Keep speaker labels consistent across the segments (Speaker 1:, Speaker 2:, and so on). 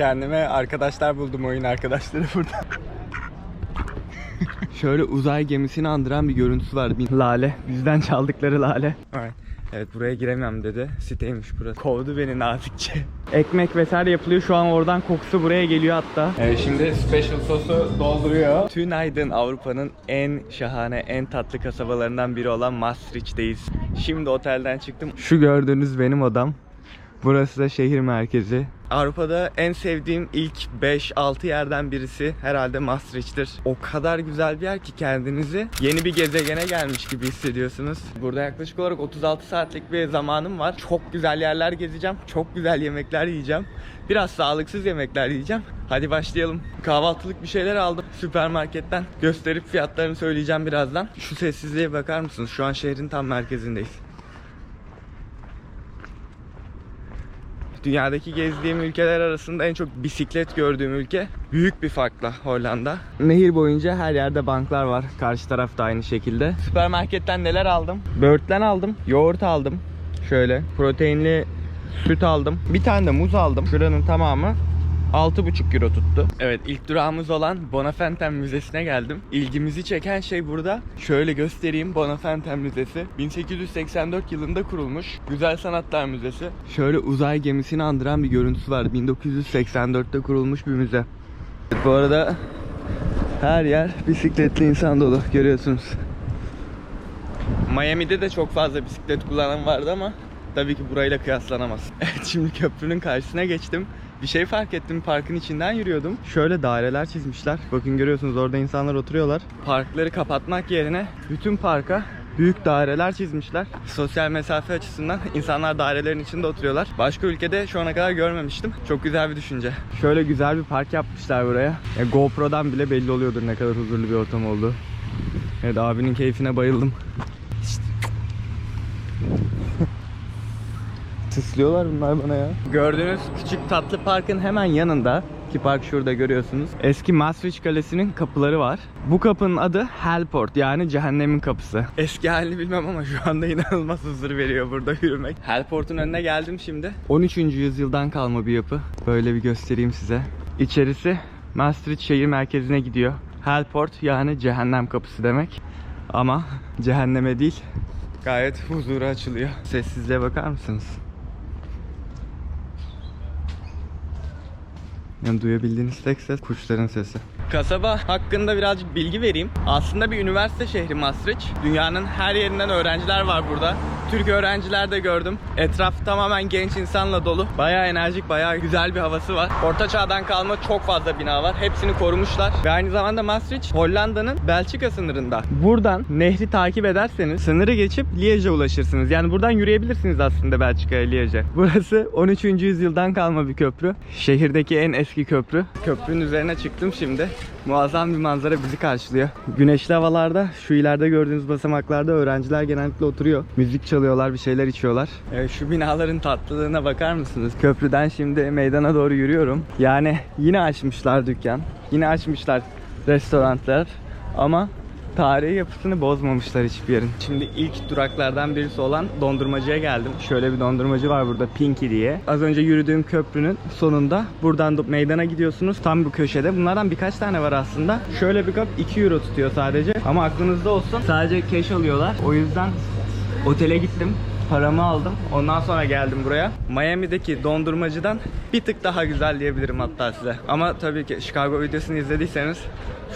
Speaker 1: Kendime arkadaşlar buldum oyun arkadaşları burada. Şöyle uzay gemisini andıran bir görüntüsü var. Bir lale. Bizden çaldıkları lale. Evet. Evet buraya giremem dedi. Siteymiş burası. Kovdu beni nazikçe. Ekmek vesaire yapılıyor. Şu an oradan kokusu buraya geliyor hatta. Evet şimdi special sosu dolduruyor. Tünaydın Avrupa'nın en şahane, en tatlı kasabalarından biri olan Maastricht'teyiz. Şimdi otelden çıktım. Şu gördüğünüz benim odam. Burası da şehir merkezi. Avrupa'da en sevdiğim ilk 5-6 yerden birisi herhalde Maastricht'tir. O kadar güzel bir yer ki kendinizi yeni bir gezegene gelmiş gibi hissediyorsunuz. Burada yaklaşık olarak 36 saatlik bir zamanım var. Çok güzel yerler gezeceğim. Çok güzel yemekler yiyeceğim. Biraz sağlıksız yemekler yiyeceğim. Hadi başlayalım. Kahvaltılık bir şeyler aldım süpermarketten. Gösterip fiyatlarını söyleyeceğim birazdan. Şu sessizliğe bakar mısınız? Şu an şehrin tam merkezindeyiz. Dünyadaki gezdiğim ülkeler arasında en çok bisiklet gördüğüm ülke büyük bir farkla Hollanda. Nehir boyunca her yerde banklar var. Karşı tarafta aynı şekilde. Süpermarketten neler aldım? Böğürtlen aldım, yoğurt aldım. Şöyle proteinli süt aldım. Bir tane de muz aldım. Şuranın tamamı 6,5 euro tuttu. Evet ilk durağımız olan Bonafontaine Müzesi'ne geldim. İlgimizi çeken şey burada. Şöyle göstereyim Bonafontaine Müzesi. 1884 yılında kurulmuş. Güzel Sanatlar Müzesi. Şöyle uzay gemisini andıran bir görüntüsü var. 1984'te kurulmuş bir müze. Evet, bu arada her yer bisikletli insan dolu görüyorsunuz. Miami'de de çok fazla bisiklet kullanan vardı ama tabii ki burayla kıyaslanamaz. Evet şimdi köprünün karşısına geçtim. Bir şey fark ettim parkın içinden yürüyordum. Şöyle daireler çizmişler. Bakın görüyorsunuz orada insanlar oturuyorlar. Parkları kapatmak yerine bütün parka büyük daireler çizmişler. Sosyal mesafe açısından insanlar dairelerin içinde oturuyorlar. Başka ülkede şu ana kadar görmemiştim. Çok güzel bir düşünce. Şöyle güzel bir park yapmışlar buraya. Ya GoPro'dan bile belli oluyordur ne kadar huzurlu bir ortam olduğu. Evet abinin keyfine bayıldım. Tıslıyorlar bunlar bana ya. Gördüğünüz küçük tatlı parkın hemen yanında ki park şurada görüyorsunuz. Eski Maastricht Kalesi'nin kapıları var. Bu kapının adı Hellport yani cehennemin kapısı. Eski halini bilmem ama şu anda inanılmaz huzur veriyor burada yürümek. Hellport'un önüne geldim şimdi. 13. yüzyıldan kalma bir yapı. Böyle bir göstereyim size. İçerisi Maastricht şehir merkezine gidiyor. Hellport yani cehennem kapısı demek. Ama cehenneme değil gayet huzura açılıyor. Sessizliğe bakar mısınız? Yani duyabildiğiniz tek ses kuşların sesi. Kasaba hakkında birazcık bilgi vereyim. Aslında bir üniversite şehri Maastricht. Dünyanın her yerinden öğrenciler var burada. Türk öğrenciler de gördüm. Etraf tamamen genç insanla dolu. Bayağı enerjik, bayağı güzel bir havası var. Orta çağdan kalma çok fazla bina var. Hepsini korumuşlar. Ve aynı zamanda Maastricht Hollanda'nın Belçika sınırında. Buradan nehri takip ederseniz sınırı geçip Liège'e ulaşırsınız. Yani buradan yürüyebilirsiniz aslında Belçika'ya Liège'e. Burası 13. yüzyıldan kalma bir köprü. Şehirdeki en eski köprü. Köprünün üzerine çıktım şimdi. Muazzam bir manzara bizi karşılıyor. Güneşli havalarda şu ileride gördüğünüz basamaklarda öğrenciler genellikle oturuyor. Müzik çalıyorlar, bir şeyler içiyorlar. Evet, şu binaların tatlılığına bakar mısınız? Köprüden şimdi meydana doğru yürüyorum. Yani yine açmışlar dükkan. Yine açmışlar restoranlar. Ama tarihi yapısını bozmamışlar hiçbir yerin. Şimdi ilk duraklardan birisi olan dondurmacıya geldim. Şöyle bir dondurmacı var burada Pinky diye. Az önce yürüdüğüm köprünün sonunda buradan da meydana gidiyorsunuz. Tam bu köşede. Bunlardan birkaç tane var aslında. Şöyle bir kap 2 euro tutuyor sadece. Ama aklınızda olsun sadece cash alıyorlar. O yüzden otele gittim. Paramı aldım. Ondan sonra geldim buraya. Miami'deki dondurmacıdan bir tık daha güzel diyebilirim hatta size. Ama tabii ki Chicago videosunu izlediyseniz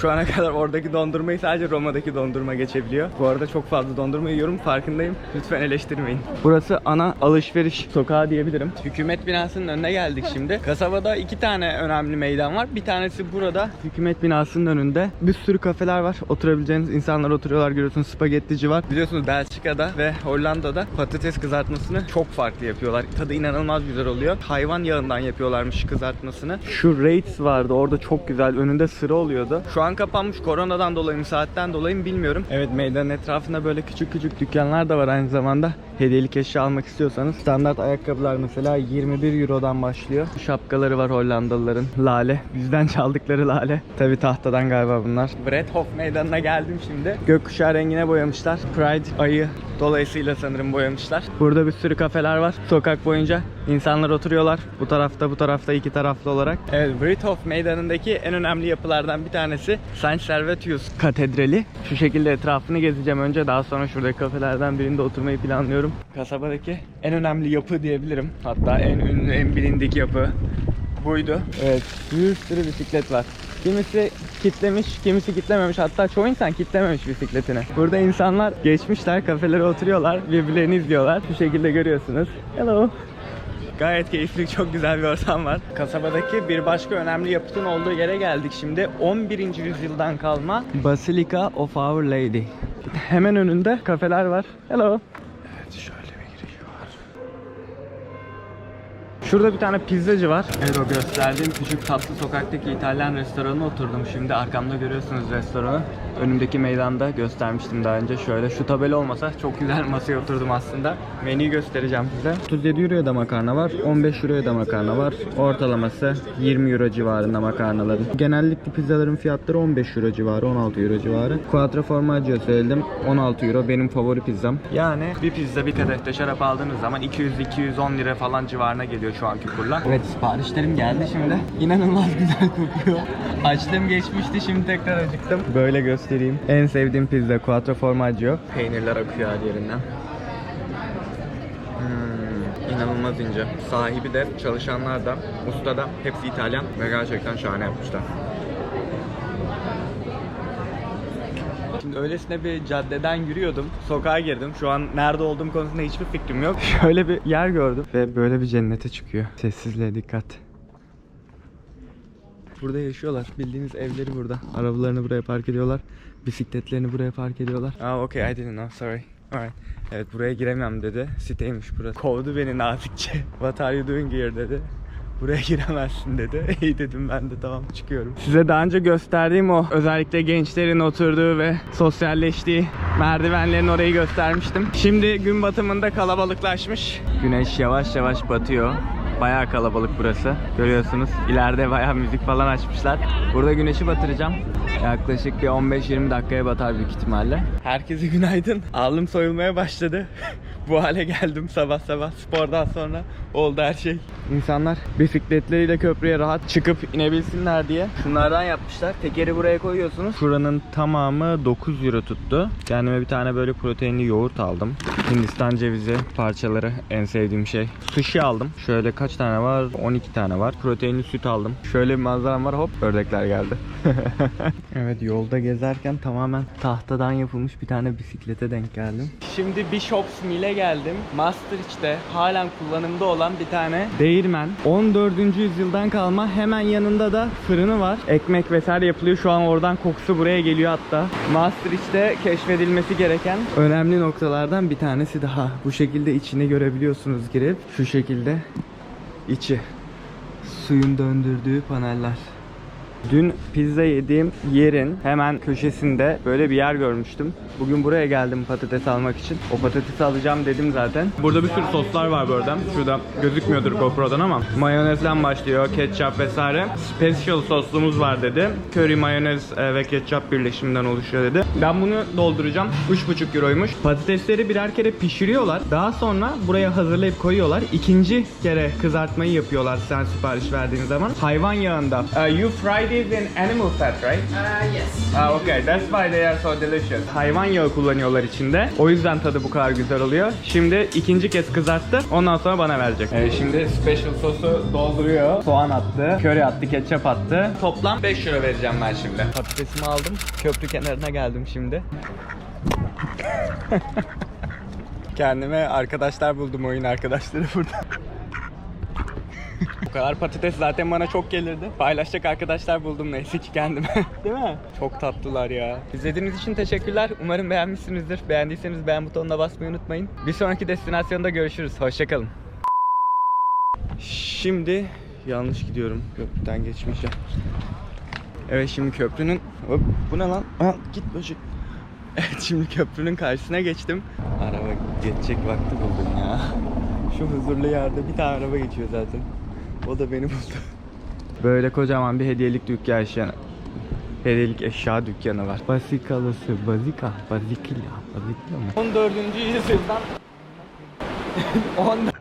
Speaker 1: şu ana kadar oradaki dondurmayı sadece Roma'daki dondurma geçebiliyor. Bu arada çok fazla dondurma yiyorum farkındayım. Lütfen eleştirmeyin. Burası ana alışveriş sokağı diyebilirim. Hükümet binasının önüne geldik şimdi. Kasabada iki tane önemli meydan var. Bir tanesi burada. Hükümet binasının önünde. Bir sürü kafeler var. Oturabileceğiniz insanlar oturuyorlar görüyorsunuz. Spagettici var. Biliyorsunuz Belçika'da ve Hollanda'da patates kızartmasını çok farklı yapıyorlar. Tadı inanılmaz güzel oluyor. Hayvan yağından yapıyorlarmış kızartmasını. Şu Rates vardı. Orada çok güzel. Önünde sıra oluyordu. Şu an kapanmış. Koronadan dolayı mı, saatten dolayı mı bilmiyorum. Evet meydanın etrafında böyle küçük küçük dükkanlar da var aynı zamanda. Hediyelik eşya almak istiyorsanız standart ayakkabılar mesela 21 Euro'dan başlıyor. Şapkaları var Hollandalıların. Lale. Bizden çaldıkları lale. Tabi tahtadan galiba bunlar. Breadhof meydanına geldim şimdi. Gökkuşağı rengine boyamışlar. Pride ayı dolayısıyla sanırım boyamışlar. Yapmışlar. Burada bir sürü kafeler var. Sokak boyunca insanlar oturuyorlar. Bu tarafta bu tarafta iki taraflı olarak. Evet Writhhof meydanındaki en önemli yapılardan bir tanesi Saint Servatius Katedrali. Şu şekilde etrafını gezeceğim önce. Daha sonra şuradaki kafelerden birinde oturmayı planlıyorum. Kasabadaki en önemli yapı diyebilirim. Hatta en ünlü, en bilindik yapı buydu. Evet, bir sürü bisiklet var. Kimisi kitlemiş, kimisi kitlememiş. Hatta çoğu insan kitlememiş bisikletini. Burada insanlar geçmişler, kafelere oturuyorlar, birbirlerini izliyorlar. Şu şekilde görüyorsunuz. Hello. Gayet keyifli, çok güzel bir ortam var. Kasabadaki bir başka önemli yapıtın olduğu yere geldik şimdi. 11. yüzyıldan kalma Basilica of Our Lady. Hemen önünde kafeler var. Hello. Evet, şöyle Şurada bir tane pizzacı var. Evet o gösterdiğim küçük tatlı sokaktaki İtalyan restoranına oturdum. Şimdi arkamda görüyorsunuz restoranı. Önümdeki meydanda göstermiştim daha önce. Şöyle şu tabela olmasa çok güzel masaya oturdum aslında. Menüyü göstereceğim size. 37 euroya da makarna var. 15 euroya da makarna var. Ortalaması 20 euro civarında makarnaların. Genellikle pizzaların fiyatları 15 euro civarı, 16 euro civarı. Quattro formaggio söyledim. 16 euro benim favori pizzam. Yani bir pizza bir kadehte şarap aldığınız zaman 200-210 lira falan civarına geliyor şu anki kurla. Evet siparişlerim geldi şimdi. İnanılmaz güzel kokuyor. Açtım geçmişti şimdi tekrar acıktım. Böyle göstereyim. En sevdiğim pizza Quattro Formaggio. Peynirler akıyor her yerinden. Hmm, inanılmaz ince. Sahibi de, çalışanlar da, usta da hepsi İtalyan ve gerçekten şahane yapmışlar. Şimdi öylesine bir caddeden yürüyordum. Sokağa girdim. Şu an nerede olduğum konusunda hiçbir fikrim yok. Şöyle bir yer gördüm ve böyle bir cennete çıkıyor. Sessizliğe dikkat. Burada yaşıyorlar. Bildiğiniz evleri burada. Arabalarını buraya park ediyorlar. Bisikletlerini buraya park ediyorlar. Aa okay I didn't know sorry. Alright. Evet buraya giremem dedi. Siteymiş burası. Kovdu beni nazikçe. What are you doing here dedi. Buraya giremezsin dedi. İyi dedim ben de tamam çıkıyorum. Size daha önce gösterdiğim o özellikle gençlerin oturduğu ve sosyalleştiği merdivenlerin orayı göstermiştim. Şimdi gün batımında kalabalıklaşmış. Güneş yavaş yavaş batıyor. Bayağı kalabalık burası. Görüyorsunuz. İleride bayağı müzik falan açmışlar. Burada güneşi batıracağım. Yaklaşık bir 15-20 dakikaya batar büyük ihtimalle. Herkese günaydın. Alnım soyulmaya başladı. Bu hale geldim sabah sabah spordan sonra oldu her şey. İnsanlar bisikletleriyle köprüye rahat çıkıp inebilsinler diye şunlardan yapmışlar. Tekeri buraya koyuyorsunuz. Şuranın tamamı 9 euro tuttu. Kendime bir tane böyle proteinli yoğurt aldım. Hindistan cevizi parçaları en sevdiğim şey. Sushi aldım. Şöyle kaç tane var? 12 tane var. Proteinli süt aldım. Şöyle bir manzaram var. Hop ördekler geldi. evet yolda gezerken tamamen tahtadan yapılmış bir tane bisiklete denk geldim. Şimdi Bishop's Mill'e geldim. Maastricht'te halen kullanımda olan bir tane değirmen. 14. yüzyıldan kalma hemen yanında da fırını var. Ekmek vesaire yapılıyor. Şu an oradan kokusu buraya geliyor hatta. Maastricht'te keşfedilmesi gereken önemli noktalardan bir tanesi daha. Bu şekilde içini görebiliyorsunuz girip. Şu şekilde içi. Suyun döndürdüğü paneller. Dün pizza yediğim yerin hemen köşesinde böyle bir yer görmüştüm. Bugün buraya geldim patates almak için. O patatesi alacağım dedim zaten. Burada bir sürü soslar var burada. Şurada gözükmüyordur GoPro'dan ama. Mayonezden başlıyor, ketçap vesaire. Special sosumuz var dedi. Curry, mayonez e, ve ketçap birleşiminden oluşuyor dedi. Ben bunu dolduracağım. 3,5 euroymuş. Patatesleri birer kere pişiriyorlar. Daha sonra buraya hazırlayıp koyuyorlar. İkinci kere kızartmayı yapıyorlar sen sipariş verdiğin zaman. Hayvan yağında. Uh, you fried it in animal fat, right?
Speaker 2: Uh, yes.
Speaker 1: Ah, okay. That's why they are so delicious. Hayvan yağı kullanıyorlar içinde. O yüzden tadı bu kadar güzel oluyor. Şimdi ikinci kez kızarttı. Ondan sonra bana verecek. Evet, şimdi special sosu dolduruyor. Soğan attı, köri attı, ketçap attı. Toplam 5 euro vereceğim ben şimdi. Patatesimi aldım. Köprü kenarına geldim şimdi. Kendime arkadaşlar buldum oyun arkadaşları burada. Bu kadar patates zaten bana çok gelirdi. Paylaşacak arkadaşlar buldum neyse ki kendime. Değil mi? Çok tatlılar ya. İzlediğiniz için teşekkürler. Umarım beğenmişsinizdir. Beğendiyseniz beğen butonuna basmayı unutmayın. Bir sonraki destinasyonda görüşürüz. Hoşçakalın. Şimdi yanlış gidiyorum. Köprüden geçmeyeceğim. Evet şimdi köprünün... Hop, bu ne lan? Aa, git böcek. Evet şimdi köprünün karşısına geçtim. Araba geçecek vakti buldum ya. Şu huzurlu yerde bir tane araba geçiyor zaten. O da beni buldu. Böyle kocaman bir hediyelik dükkan Hediyelik eşya dükkanı var. Basikalısı, bazika, bazikilla, bazikilla mı? 14. yüzyıldan 10